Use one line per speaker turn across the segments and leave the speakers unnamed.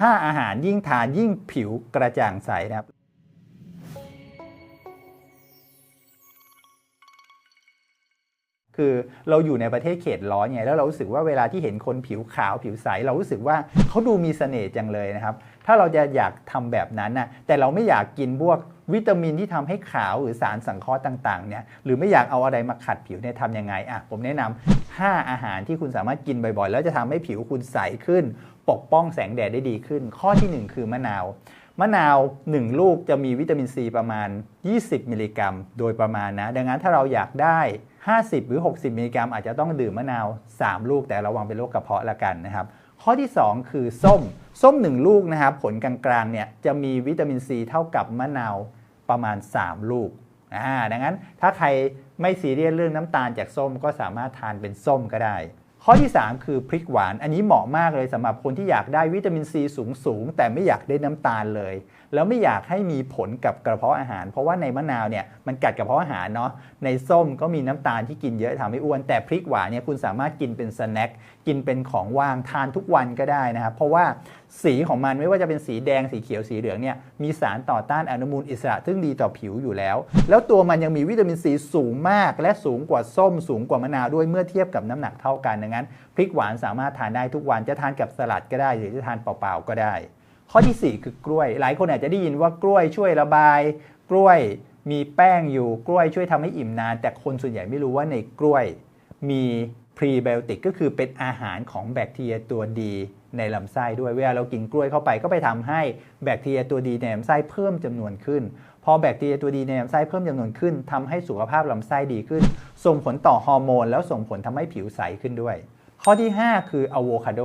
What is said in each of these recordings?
5 อาหารยิ่งทานยิ่งผิวกระจ่างใสนะครับคือเราอยู่ในประเทศเขตร้อนไงแล้วเรารู้สึกว่าเวลาที่เห็นคนผิวขาวผิวใส เรารู้สึกว่าเขาดูมีเสน่ห์จังเลยนะครับ ถ้าเราจะอยากทำแบบนั้นนะแต่เราไม่อยากกินพวก วิตามินที่ทำให้ขาวหรือสารสังเคราะห์ต่างๆเนี่ยหรือไม่อยากเอาอะไรมาขัดผิวเนี่ยทำยังไงอะผมแนะนำ5อาหารที่คุณสามารถกินบ่อยๆ แล้วจะทำให้ผิวคุณใสขึ้น ปกป้องแสงแดดได้ดีขึ้น ข้อทีหนึ่1 คือมะนาวมะนาว 1 ลูกจะมีวิตามินซีประมาณ 20 มิลลิกรัม โดยประมาณนะ ดังนั้นถ้าเราอยากได้ 50 หรือ 60 มิลลิกรัม อาจจะต้องดื่มมะนาว 3 ลูกแต่ระวังเป็นโรคกระเพาะละกันนะครับ ข้อที่ 2 คือส้ม ส้ม 1 ลูกนะครับ ผลกลางๆเนี่ยจะมีวิตามินซีเท่ากับมะนาว ประมาณ 3 ลูกอ่าดังนั้นถ้าใครไม่ซีเรียสเรื่องน้ำตาลจากส้มก็สามารถทานเป็นส้มก็ได้ ข้อที่ 3 คือพริกหวาน อันนี้เหมาะมากเลยสำหรับคนที่อยากได้วิตามินซีสูงสูงแต่ไม่อยากได้น้ำตาลเลย แล้วไม่อยากให้มีผลกับกระเพาะอาหาร เพราะว่าในมะนาวเนี่ยมันกัดกระเพาะอาหารเนาะในส้มก็มีน้ำตาลที่กินเยอะทำให้อ้วน แต่พริกหวานเนี่ยคุณสามารถกินเป็นสแน็คกินเป็นของว่างทานทุกวันก็ได้นะครับเพราะว่าสีของมันไม่ว่าจะเป็นสีแดงสีเขียวสีเหลืองเนี่ยมีสารต่อต้านอนุมูลอิสระซึ่งดีต่อผิวอยู่แล้ว แล้วตัวมันยังมีวิตามินซีสูงมาก และสูงกว่าส้มสูงกว่ามะนาวด้วยเมื่อเทียบกับน้ำหนักเท่ากันดังนั้นพริกหวานสามารถทานได้ทุกวันจะทานกับสลัดก็ได้ หรือจะทานเปล่าๆก็ได้ ข้อทีสี่4 คือกล้วย หลายคนอาจจะได้ยินว่ากล้วยช่วยระบาย กล้วยมีแป้งอยู่กล้วยช่วยทำให้อิ่มนาน แต่คนส่วนใหญ่ไม่รู้ว่าในกล้วยมีพรีไบโอติกก็คือเป็นอาหารของแบคทีเรียตัวดีในลำไส้ด้วยเวลาเรากินกล้วยเข้าไปก็ไปทำให้แบคทีเรียตัวดีในลำไส้เพิ่มจำนวนขึ้น อแบคทีเรียตัวดีในลำไส้เพิ่มจำนวนขึ้นทำให้สุขภาพลำไส้ดีขึ้น ส่งผลต่อฮอร์โมน แล้วส่งผลทำให้ผิวใสขึ้นด้วย ข้อที่ 5 คืออะโวคาโด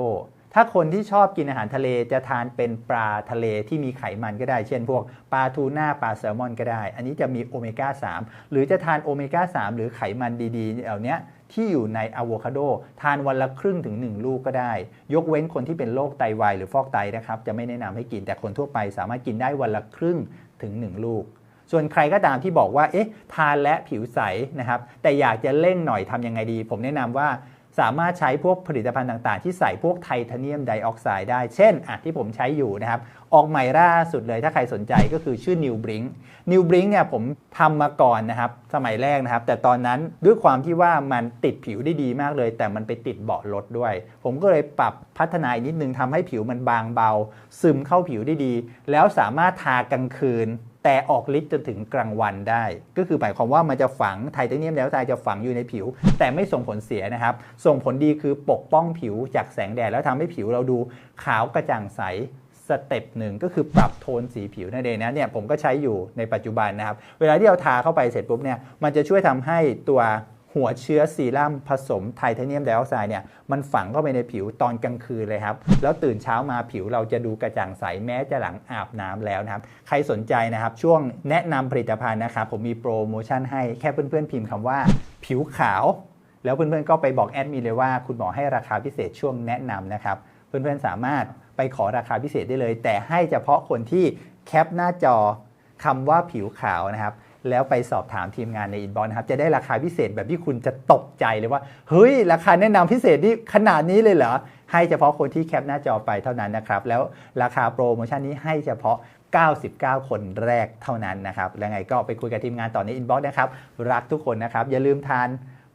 ถ้าคนที่ชอบกินอาหารทะเลจะทานเป็นปลาทะเลที่มีไขมันก็ได้ เช่นพวกปลาทูน่าปลาแซลมอนก็ได้ อันนี้จะมีโอเมก้า 3 หรือจะทานโอเมก้า 3 หรือไขมันดีๆเหล่านี้ที่อยู่ในอะโวคาโดทานวันละครึ่งถึง 1 ลูกก็ได้ ยกเว้นคนที่เป็นโรคไตวายหรือฟอกไตนะครับ จะไม่แนะนำให้กินแต่คนทั่วไปสามารถกินได้วันละครึ่ง ถึง 1 ลูก ส่วนใครก็ตามที่บอกว่าเอ๊ะทานและผิวใสนะครับแต่อยากจะเร่งหน่อยทำยังไงดี ผมแนะนำว่า สามารถใช้พวกผลิตภัณฑ์ต่างๆ ที่ใส่พวกไทเทเนียมไดออกไซด์ได้ เช่นอะที่ผมใช้อยู่นะครับ ออกใหม่ล่าสุดเลยถ้าใครสนใจก็คือชื่อ New Blink New Blink เนี่ยผมทำมาก่อนนะครับ สมัยแรกนะครับ แต่ตอนนั้นด้วยความที่ว่ามันติดผิวได้ดีมากเลย แต่มันไปติดเบาะรถด้วย ผมก็เลยปรับพัฒนาอีกนิดนึงทำให้ผิวมันบางเบา ซึมเข้าผิวได้ดี แล้วสามารถทากลางคืน แต่ออกฤทธิ์จนถึงกลางวันได้ ก็คือหมายความว่ามันจะฝังไทเทเนียมไดออกไซด์จะฝังอยู่ในผิว แต่ไม่ส่งผลเสียนะครับ ส่งผลดีคือปกป้องผิวจากแสงแดดแล้วทำให้ผิวเราดูขาวกระจ่างใสสเต็ปหนึ่งก็คือปรับโทนสีผิวนั่นเองนะเนี่ยผมก็ใช้อยู่ในปัจจุบันนะครับ เวลาที่เราทาเข้าไปเสร็จปุ๊บเนี่ยมันจะช่วยทำให้ตัว หัวเชื้อซีรั่มผสมไทเทเนียมไดออกไซด์เนี่ยมันฝังเข้าไปในผิวตอนกลางคืนเลยครับ แล้วตื่นเช้ามาผิวเราจะดูกระจ่างใสแม้จะหลังอาบน้ำแล้วนะครับ ใครสนใจนะครับ ช่วงแนะนำผลิตภัณฑ์นะครับ ผมมีโปรโมชั่นให้แค่เพื่อนๆพิมพ์คำว่า ผิวขาว แล้วเพื่อนๆก็ไปบอกแอดมินเลยว่าคุณหมอให้ราคาพิเศษช่วงแนะนำนะครับ เพื่อนๆสามารถไปขอราคาพิเศษได้เลย แต่ให้เฉพาะคนที่แคปหน้าจอคำว่าผิวขาวนะครับ แล้วไปสอบถามทีมงานในอินบ็อกซ์นะครับ จะได้ราคาพิเศษแบบที่คุณจะตกใจเลยว่า เฮ้ย ราคาแนะนำพิเศษนี่ขนาดนี้เลยเหรอ ให้เฉพาะคนที่แคปหน้าจอไปเท่านั้นนะครับ แล้วราคาโปรโมชั่นนี้ให้เฉพาะ 99 คนแรกเท่านั้นนะครับ แล้วไงก็ไปคุยกับทีมงานต่อในอินบ็อกซ์นะครับ รักทุกคนนะครับ อย่าลืมทาน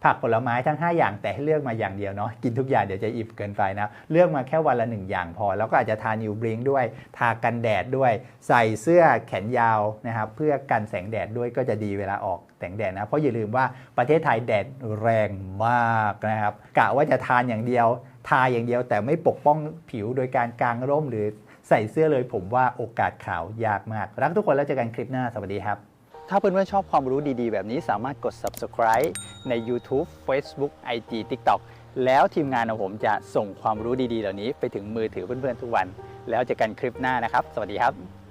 ผักผลไม้ทั้ง 5 อย่างแต่ให้เลือกมาอย่างเดียวเนาะกินทุกอย่างเดี๋ยวจะอิ่มเกินไปนะเลือกมาแค่วันละ 1 อย่างพอ แล้วก็อาจจะทานิวบริงด้วย ทากันแดดด้วย ใส่เสื้อแขนยาวนะครับเพื่อกันแสงแดดด้วยก็จะดีเวลาออกแสงแดดนะเพราะอย่าลืมว่าประเทศไทยแดดแรงมากนะครับกะว่าจะทานอย่างเดียว ทาอย่างเดียวแต่ไม่ปกป้องผิวโดยการกางร่มหรือใส่เสื้อเลยผมว่าโอกาสขาวยากมาก รักทุกคนแล้วเจอกันคลิปหน้าสวัสดีครับ ถ้าเพื่อนๆชอบความรู้ดีๆ แบบนี้สามารถกด subscribe ใน YouTube Facebook IG TikTok แล้วทีมงานของผมจะส่งความรู้ดีๆ เหล่านี้ไปถึงมือถือเพื่อนๆทุกวัน แล้วเจอกันคลิปหน้านะครับ สวัสดีครับ